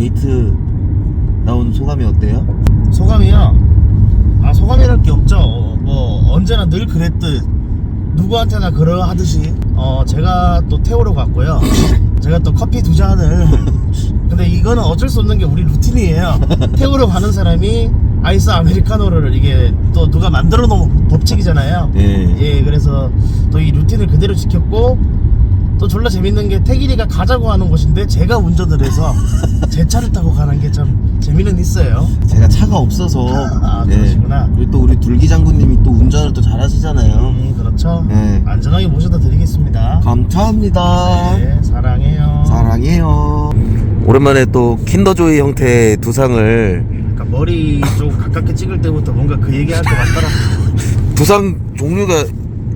데이트 나온 소감이 어때요? 소감이요? 아 소감이랄 게 없죠 어, 뭐 언제나 늘 그랬듯 누구한테나 그러하듯이 어 제가 또 태우러 갔고요 제가 또 커피 두 잔을 근데 이거는 어쩔 수 없는 게 우리 루틴이에요 태우러 가는 사람이 아이스 아메리카노를 이게 또 누가 만들어 놓은 법칙이잖아요 예. 예 그래서 또 이 루틴을 그대로 지켰고 또 졸라 재밌는 게 태길이가 가자고 하는 곳인데 제가 운전을 해서 제 차를 타고 가는 게 참 재미는 있어요 제가 차가 없어서 아, 그러시구나. 그리고 또 우리 둘기 장군님이 또 운전을 또 잘하시잖아요 음, 그렇죠. 네. 안전하게 모셔다 드리겠습니다. 감사합니다 네, 사랑해요. 사랑해요 오랜만에 또 킨더조이 형태의 두상을 그러니까 머리 좀 가깝게 찍을 때부터 뭔가 그 얘기할 것 같더라. 두상 종류가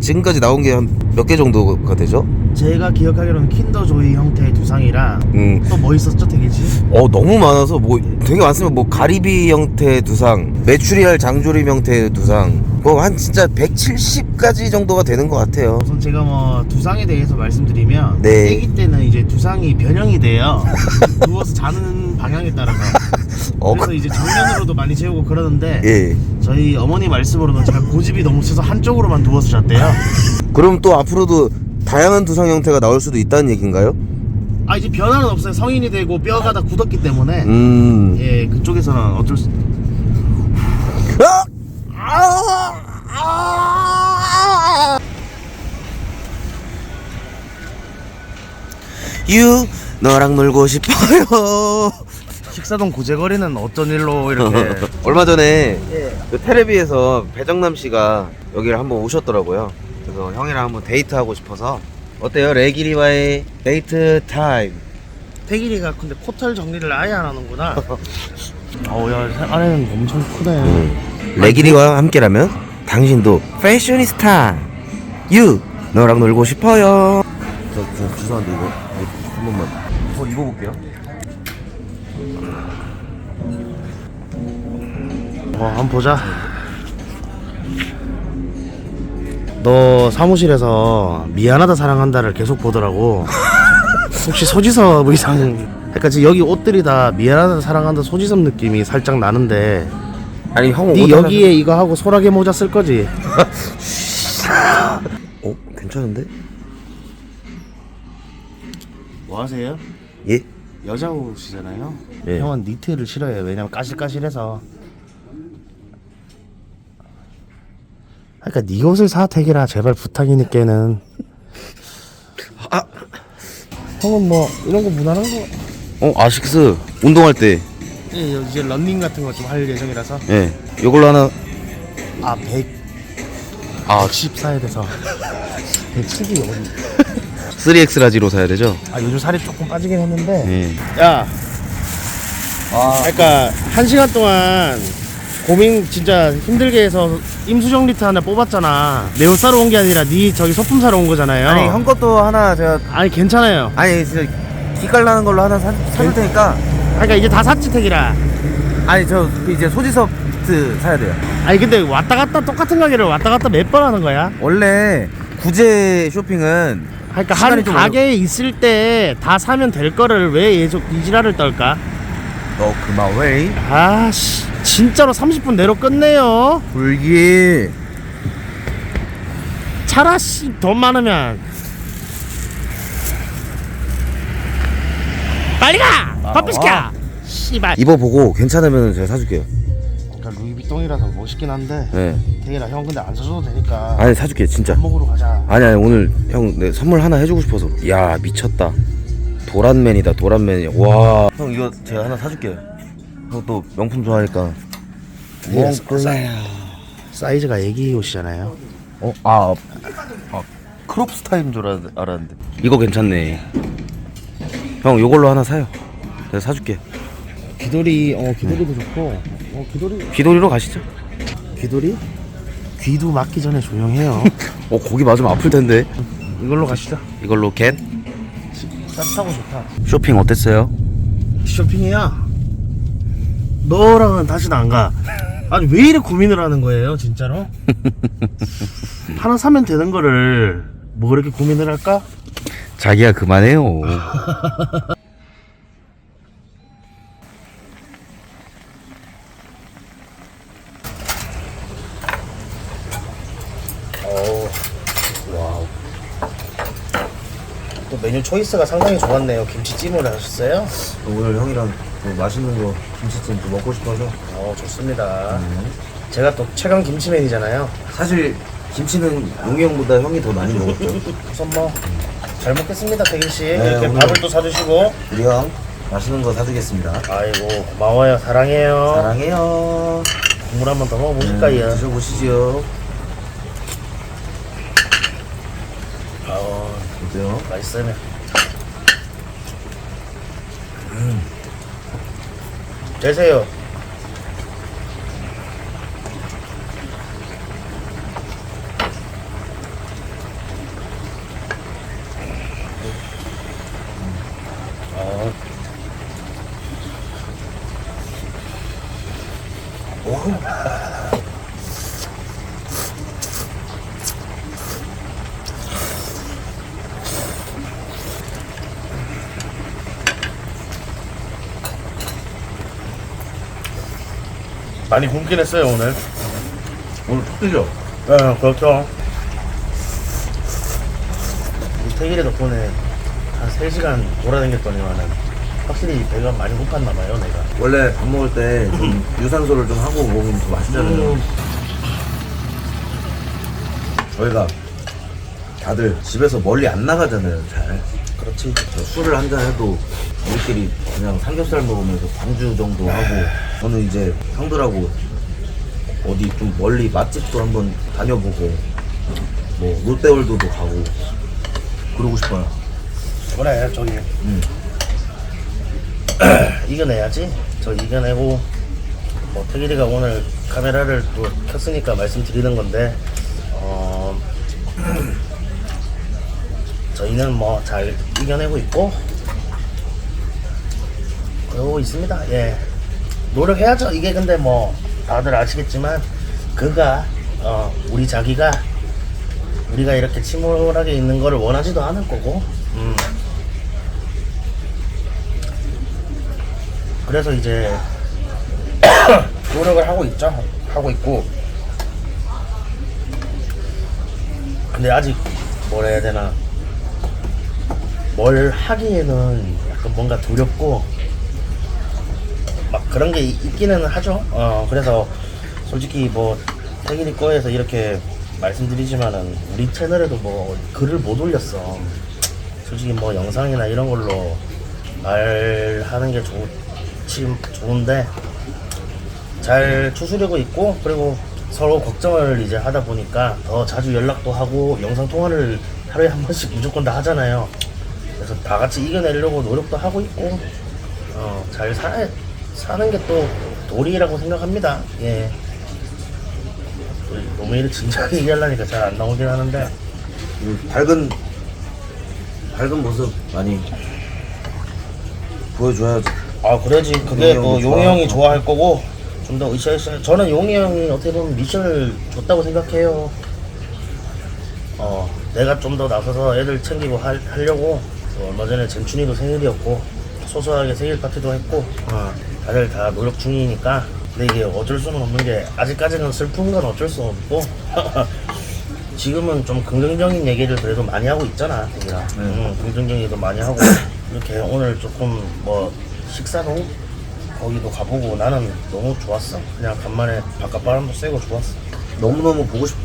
지금까지 나온 게 한 몇 개 정도가 되죠? 제가 기억하기로는 킨더 조이 형태의 두상이랑 음. 또 뭐 있었죠, 되게지? 어 너무 많아서 뭐 되게 많습니다 뭐 가리비 형태 두상 메추리알 장조림 형태 두상 뭐 한 진짜 170까지 정도가 되는 것 같아요 우선 제가 뭐 두상에 대해서 말씀드리면 네. 아기 때는 이제 두상이 변형이 돼요. 누워서 자는 방향에 따라서. 어, 그래서 이제 정면으로도 많이 재우고 그러는데 예 저희 어머니 말씀으로는 제가 고집이 너무 세서 한쪽으로만 누워서 잤대요. 그럼 또 앞으로도 다양한 두상 형태가 나올 수도 있다는 얘기인가요? 아 이제 변화는 없어요. 성인이 되고 뼈가 다 굳었기 때문에 음 예 그쪽에서는 어쩔 수유 너랑 놀고 싶어요 식사동 구제거리는 어쩐 일로 이렇게 얼마 전에 예. 그 테레비에서 배정남 씨가 여기를 한번 오셨더라고요. 그래서 형이랑 한번 데이트하고 싶어서 어때요? 레기리와의 데이트 타임. 태길이가 근데 코털 정리를 아예 안 하는구나 어우야 안에는 엄청 크네 레기리와 함께라면 당신도 패셔니스타. 유 너랑 놀고 싶어요. 저, 저 죄송한데 이거 한 번만 저 입어볼게요. 어 한번 보자 너 사무실에서 미안하다 사랑한다를 계속 보더라고 혹시 소지섭 의상 그러니까 지금 여기 옷들이 다 미안하다 사랑한다 소지섭 느낌이 살짝 나는데 아니 형네옷 여기에 이거 하고 소라게 모자 쓸 거지 어 괜찮은데? 뭐 하세요? 예? 여자 옷이잖아요. 예. 형은 니트를 싫어해요. 왜냐면 까실까실해서. 그러니까 네 옷을 사 태기라 제발 부탁이니까는. 아. 형은 뭐 이런 거 무난한 거. 어 아식스 운동할 때. 예, 이제 런닝 같은 거 좀 할 예정이라서. 예. 이걸로 하나 아 100, 아10 사야 돼서. 110이 어디? 3X 라지로 사야 되죠? 아 요즘 살이 조금 빠지긴 했는데. 예. 야, 아, 그러니까 한 시간 동안 고민 진짜 힘들게 해서 임수정 리트 하나 뽑았잖아. 내 옷 사러 온 게 아니라 네 저기 소품 사러 온 거잖아요. 아니 형 것도 하나 제가 아니 괜찮아요. 아니 진짜 기깔 나는 걸로 하나 사, 사줄 테니까 그러니까 이제 다 샀지 택이라. 아니 저 이제 소지섭트 사야 돼요 아니 근데 왔다 갔다 똑같은 가게를 왔다 갔다 몇 번 하는 거야? 원래 구제 쇼핑은 그러니까 시간이 한좀 가게에 있을 때 다 사면 될 거를 왜 계속 이지랄을 떨까? 너 그만 왜 아씨 진짜로 30분 내로 끝내요. 불기 차라 씨돈 많으면 빨리 가! 커피 시켜! 와. 씨발 입어보고 괜찮으면 제가 사줄게요 루이비통이라서 멋있긴 한데 네. 대기라 형 근데 안 사줘도 되니까 아니 사줄게 진짜. 밥 먹으러 가자. 아니 아니 오늘 형 내 선물 하나 해주고 싶어서. 야 미쳤다. 도란맨이다 도란맨이 와형 이거 제가 하나 사줄게요. 형 또 명품 좋아하니까. 예, 사이즈가 애기 옷이잖아요. 어? 아, 아. 크롭 스타일인 줄 알았, 알았는데. 이거 괜찮네. 형 요걸로 하나 사요. 내가 사줄게. 귀돌이 어 귀돌이도 좋고 어 귀돌이. 귀돌이로 가시죠. 귀돌이? 귀도 맞기 전에 조용해요. 어 고기 맞으면 아플 텐데. 이걸로 가시죠. 이걸로 겟. 따뜻하고 좋다. 쇼핑 어땠어요? 쇼핑이야? 너랑은 다시는 안 가. 아니 왜 이래 고민을 하는 거예요 진짜로? 하나 사면 되는 거를 뭐 그렇게 고민을 할까? 자기야 그만해요 또 메뉴 초이스가 상당히 좋았네요. 김치찜을 하셨어요? 오늘 형이랑 또 맛있는 거 김치찜 또 먹고 싶어서 어, 좋습니다. 제가 또 최강 김치맨이잖아요. 사실 김치는 용이 형보다 형이 더 많이 먹었죠 우선 뭐, 잘 먹겠습니다, 태길씨. 네, 이렇게 오늘- 밥을 또 사주시고. 우리 형 맛있는 거 사주겠습니다 아이고, 고마워요. 사랑해요. 사랑해요 국물 한 번더 네, 먹어보실까요? 드셔보시죠 어, 어때요? 맛있어요. 음. 되세요. 어, 많이 굶긴 했어요, 오늘. 오늘 푹 드죠? 네, 그렇죠. 이 태길이 덕분에 한 3시간 돌아다녔더니만은 확실히 배가 많이 고팠나 봐요, 내가. 원래 밥 먹을 때 좀 유산소를 좀 하고 먹으면 더 맛있잖아요 음. 저희가 다들 집에서 멀리 안 나가잖아요 잘 그렇지. 저 술을 한잔 해도 우리끼리 그냥 삼겹살 먹으면서 광주 정도 하고 저는 이제 형들하고 어디 좀 멀리 맛집도 한번 다녀보고 뭐 롯데월드도 가고 그러고 싶어요 그래, 저기. 음. 이겨내야지. 저 이겨내고, 뭐, 태길이가 오늘 카메라를 또 켰으니까 말씀드리는 건데, 어, 저희는 뭐 잘 이겨내고 있고, 그러고 있습니다. 예. 노력해야죠. 이게 근데 뭐, 다들 아시겠지만, 그가, 어, 우리 자기가, 우리가 이렇게 침울하게 있는 거를 원하지도 않을 거고, 음. 그래서 이제 노력을 하고 있죠. 하고 있고. 근데 아직 뭐라 해야 되나. 뭘 하기에는 약간 뭔가 두렵고 막 그런 게 있- 있기는 하죠. 어, 그래서 솔직히 뭐 태길이 거에서 이렇게 말씀드리지만은 우리 채널에도 뭐 글을 못 올렸어. 솔직히 뭐 영상이나 이런 걸로 말하는 게 좋지 좋은데 잘 추스르고 있고 그리고 서로 걱정을 이제 하다 보니까 더 자주 연락도 하고 영상 통화를 하루에 한 번씩 무조건 다 하잖아요. 그래서 다 같이 이겨내려고 노력도 하고 있고 어, 잘 사, 사는 게 또 도리라고 생각합니다. 예. 또 너무 이렇게 진지하게 얘기하려니까 잘 안 나오긴 하는데 이 밝은 밝은 모습 많이 보여줘야지 아 그래야지 그게 용이 뭐 형도 용이 좋아하고. 형이 좋아할 거고 좀 더 으쌰으쌰 저는 용이 형이 어떻게 보면 미션을 줬다고 생각해요 어 내가 좀 더 나서서 애들 챙기고 할, 하려고 또 얼마 전에 젠춘이도 생일이었고 소소하게 생일 파티도 했고 어, 다들 다 노력 중이니까. 근데 이게 어쩔 수는 없는 게 아직까지는 슬픈 건 어쩔 수 없고 지금은 좀 긍정적인 얘기를 그래도 많이 하고 있잖아 대기라 음, 긍정적인 얘기도 많이 하고 이렇게 오늘 조금 뭐 식사도 거기도 가보고 나는 너무 좋았어. 그냥 간만에 바깥 바람도 쐬고 좋았어. 너무너무 보고 싶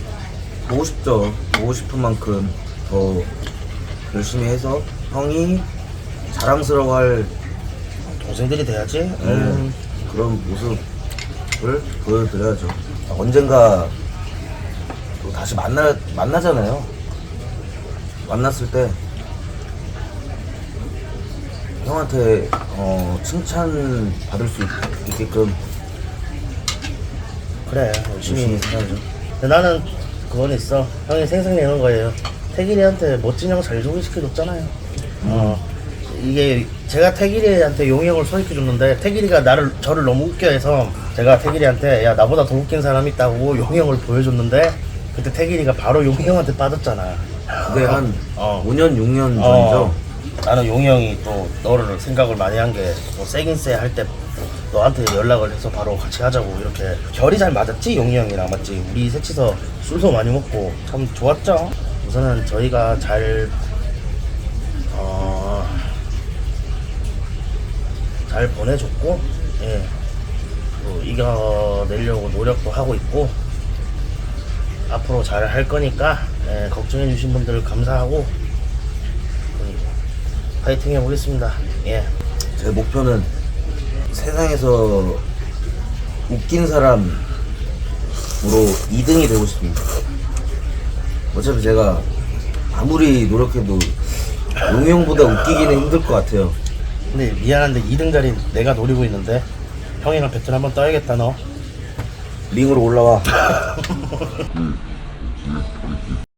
보고 싶죠. 보고 싶은 만큼 더 열심히 해서 형이 자랑스러워할 동생들이 돼야지. 음, 음, 그런 모습을 보여드려야죠. 언젠가 또 다시 만나 만나잖아요. 만났을 때 형한테 어, 칭찬 받을 수 있, 있게끔. 그래 열심히 열심히. 살아야죠. 근데 나는 그건 있어. 형이 생생내는 거예요. 태길이한테 멋진 형 잘 소개시켜줬잖아요 어. 이게 제가 태길이한테 용이 형을 소개시켜줬는데 태길이가 나를 저를 너무 웃겨해서 제가 태길이한테 야 나보다 더 웃긴 사람 있다고 용이 형을 보여줬는데 그때 태길이가 바로 용이 형한테 빠졌잖아. 그게 한 어. 5년 6년 전이죠? 어, 나는 용이 형이 또 너를 생각을 많이 한 게뭐 세긴 세할 때 너한테 연락을 해서 바로 같이 하자고 이렇게 결이 잘 맞았지 용이 형이랑? 맞지? 우리 셋이서 술도 많이 먹고 참 좋았죠? 우선은 저희가 잘 잘 보내줬고 예. 또 이겨내려고 노력도 하고 있고 앞으로 잘 할 거니까 예, 걱정해 주신 분들 감사하고 파이팅 해보겠습니다 예. 제 목표는 세상에서 웃긴 사람으로 2등이 되고 싶습니다. 어차피 제가 아무리 노력해도 용이 형보다 웃기기는 힘들 것 같아요. 근데 미안한데 2등 자리 내가 노리고 있는데 형이랑 배틀 한번 떠야겠다 너 링으로 올라와. 음.